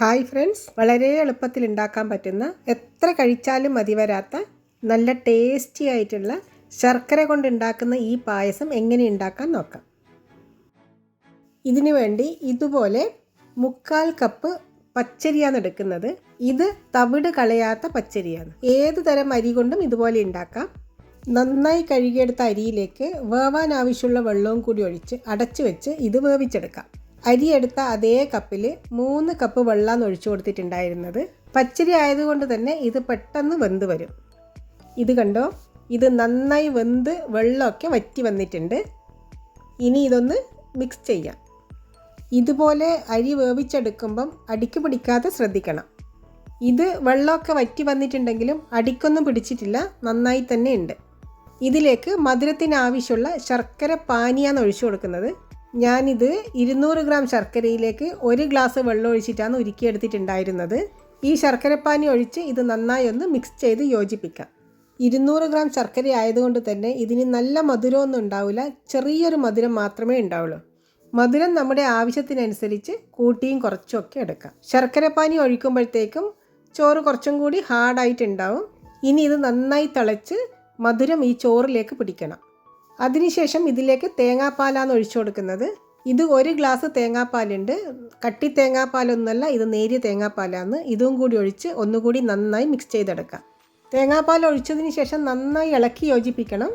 Hi friends. വളരെ എളുപ്പത്തിൽ ഉണ്ടാക്കാൻ പറ്റുന്ന എത്ര കഴിച്ചാലും മതി വരാത്ത നല്ല ടേസ്റ്റി ആയിട്ടുള്ള ശർക്കര കൊണ്ട് ഉണ്ടാക്കുന്ന ഈ പായസം എങ്ങനെ ഉണ്ടാക്കാൻ നോക്കാം. ഇതിനു വേണ്ടി ഇതുപോലെ മുക്കാൽ കപ്പ് പച്ചരിയാണ് എടുക്കുന്നത്. ഇത് തവിട് കളയാത്ത പച്ചരിയാണ്. ഏത് തരം അരി കൊണ്ടും ഇതുപോലെ ഉണ്ടാക്കാം. നന്നായി കഴുകിയെടുത്ത അരിയിലേക്ക് വേവാൻ ആവശ്യമുള്ള വെള്ളവും കൂടി ഒഴിച്ച് അടച്ചു വെച്ച് ഇത് വേവിച്ചെടുക്കാം. അരി എടുത്ത അതേ കപ്പിൽ മൂന്ന് കപ്പ് വെള്ളമാണ് ഒഴിച്ചു കൊടുത്തിട്ടുണ്ടായിരുന്നത്. പച്ചരി ആയതുകൊണ്ട് തന്നെ ഇത് പെട്ടെന്ന് വെന്ത് വരും. ഇത് കണ്ടോ? ഇത് നന്നായി വെന്ത് വെള്ളമൊക്കെ വറ്റി വന്നിട്ടുണ്ട്. ഇനി ഇതൊന്ന് മിക്സ് ചെയ്യാം. ഇതുപോലെ അരി വേവിച്ചെടുക്കുമ്പം അടിക്ക് പിടിക്കാതെ ശ്രദ്ധിക്കണം. ഇത് വെള്ളമൊക്കെ വറ്റി വന്നിട്ടുണ്ടെങ്കിലും അടിക്കൊന്നും പിടിച്ചിട്ടില്ല നന്നായി തന്നെ ഉണ്ട്. ഇതിലേക്ക് മധുരത്തിന് ആവശ്യമുള്ള ശർക്കര പാനിയാണ് ഒഴിച്ചു കൊടുക്കുന്നത് ഞാനിത് ഇരുന്നൂറ് ഗ്രാം ശർക്കരയിലേക്ക് ഒരു ഗ്ലാസ് വെള്ളം ഒഴിച്ചിട്ടാണ് ഉരുക്കിയെടുത്തിട്ടുണ്ടായിരുന്നത്. ഈ ശർക്കരപ്പാനി ഒഴിച്ച് ഇത് നന്നായി ഒന്ന് മിക്സ് ചെയ്ത് യോജിപ്പിക്കാം. ഇരുന്നൂറ് ഗ്രാം ശർക്കര ആയതുകൊണ്ട് തന്നെ ഇതിന് നല്ല മധുരമൊന്നും ഉണ്ടാവില്ല. ചെറിയൊരു മധുരം മാത്രമേ ഉണ്ടാവുള്ളൂ. മധുരം നമ്മുടെ ആവശ്യത്തിനനുസരിച്ച് കൂട്ടിയും കുറച്ചുമൊക്കെ എടുക്കാം. ശർക്കരപ്പാനി ഒഴിക്കുമ്പോഴത്തേക്കും ചോറ് കുറച്ചും കൂടി ഹാർഡായിട്ടുണ്ടാവും ഇനി ഇത് നന്നായി തിളച്ച് മധുരം ഈ ചോറിലേക്ക് പിടിക്കണം. അതിനുശേഷം ഇതിലേക്ക് തേങ്ങാപ്പാലാണ് ഒഴിച്ചു കൊടുക്കുന്നത്. ഇത് ഒരു ഗ്ലാസ് തേങ്ങാപ്പാലുണ്ട്. കട്ടി തേങ്ങാപ്പാലൊന്നുമല്ല ഇത് നേരിയ തേങ്ങാപ്പാലാണ് ഇതും കൂടി ഒഴിച്ച് ഒന്നുകൂടി നന്നായി മിക്സ് ചെയ്തെടുക്കാം. തേങ്ങാപ്പാൽ ഒഴിച്ചതിന് ശേഷം നന്നായി ഇളക്കി യോജിപ്പിക്കണം.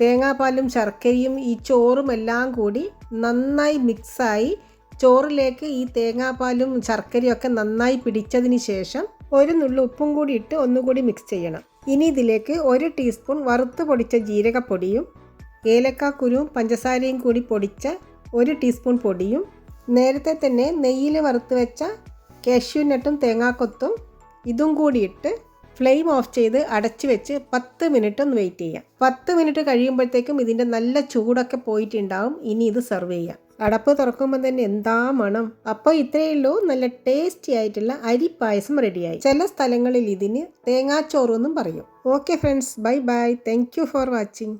തേങ്ങാപ്പാലും ശർക്കരയും ഈ ചോറും എല്ലാം കൂടി നന്നായി മിക്സായി ചോറിലേക്ക് ഈ തേങ്ങാപ്പാലും ശർക്കരയും ഒക്കെ നന്നായി പിടിച്ചതിന് ശേഷം ഒരു നുള്ളു ഉപ്പും കൂടി ഇട്ട് ഒന്നുകൂടി മിക്സ് ചെയ്യണം. ഇനി ഇതിലേക്ക് ഒരു ടീസ്പൂൺ വറുത്ത് പൊടിച്ച ജീരകപ്പൊടിയും ഏലക്കാക്കുരുവും പഞ്ചസാരയും കൂടി പൊടിച്ച ഒരു ടീസ്പൂൺ പൊടിയും നേരത്തെ തന്നെ നെയ്യിൽ വറുത്ത് വെച്ച കാഷ്യൂനട്ടും തേങ്ങാക്കൊത്തും ഇതും കൂടി ഇട്ട് ഫ്ലെയിം ഓഫ് ചെയ്ത് അടച്ചു വെച്ച് പത്ത് മിനിറ്റ് ഒന്ന് വെയിറ്റ് ചെയ്യാം. പത്ത് മിനിറ്റ് കഴിയുമ്പോഴത്തേക്കും ഇതിന്റെ നല്ല ചൂടൊക്കെ പോയിട്ടുണ്ടാവും. ഇനി ഇത് സെർവ് ചെയ്യാം. അടപ്പ് തുറക്കുമ്പോൾ തന്നെ എന്താ മണം. അപ്പോൾ ഇത്രയേ ഉള്ളൂ. നല്ല ടേസ്റ്റി ആയിട്ടുള്ള അരി പായസം റെഡിയായി. ചില സ്ഥലങ്ങളിൽ ഇതിന് തേങ്ങാച്ചോറെന്നും പറയും. Okay friends bye bye. Thank for watching